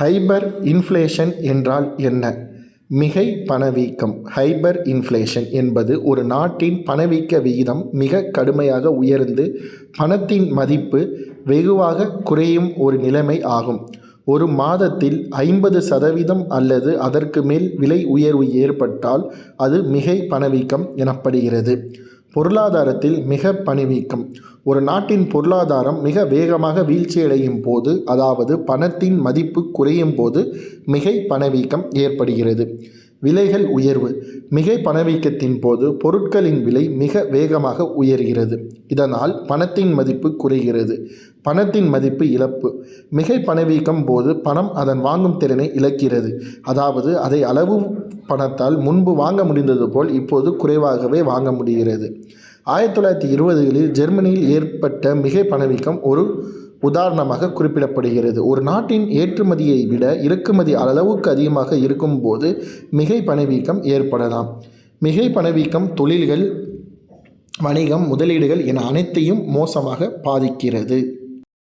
Hyper inflation என்றால் என்ன? மிகை பணவீக்கம். ஹைபர் இன்ஃப்ளேஷன் என்பது ஒரு நாட்டின் பணவீக்க விகிதம் மிக கடுமையாக உயர்ந்து பணத்தின் மதிப்பு வெகுவாக குறையும் ஒரு நிலைமை ஆகும். ஒரு மாதத்தில் ஐம்பது சதவீதம் அல்லது அதற்கு மேல் விலை உயர்வு ஏற்பட்டால் அது மிகை பணவீக்கம் எனப்படுகிறது. பொருளாதாரத்தில் மிக பணவீக்கம். ஒரு நாட்டின் பொருளாதாரம் மிக வேகமாக வீழ்ச்சியடையும் போது அதாவது பணத்தின் மதிப்பு குறையும் போது மிகை பணவீக்கம் ஏற்படுகிறது. விலைகள் உயர்வு. மிகை பணவீக்கத்தின் போது பொருட்களின் விலை மிக வேகமாக உயர்கிறது. இதனால் பணத்தின் மதிப்பு குறைகிறது. பணத்தின் மதிப்பு இழப்பு. மிகை பணவீக்கம் போது பணம் அதன் வாங்கும் திறனை இழக்கிறது. அதாவது அதை அளவு பணத்தால் முன்பு வாங்க முடிந்தது போல் இப்போது குறைவாகவே வாங்க முடிகிறது. ஆயிரத்தி தொள்ளாயிரத்தி இருபதுகளில் ஜெர்மனியில் ஏற்பட்ட மிகை பணவீக்கம் ஒரு உதாரணமாக குறிப்பிடப்படுகிறது. ஒரு நாட்டின் ஏற்றுமதியை விட இறக்குமதி அளவுக்கு அதிகமாக இருக்கும்போது மிகை பணவீக்கம் ஏற்படலாம். மிகை பணவீக்கம் தொழில்கள் வணிகம் முதலீடுகள் என அனைத்தையும் மோசமாக பாதிக்கிறது.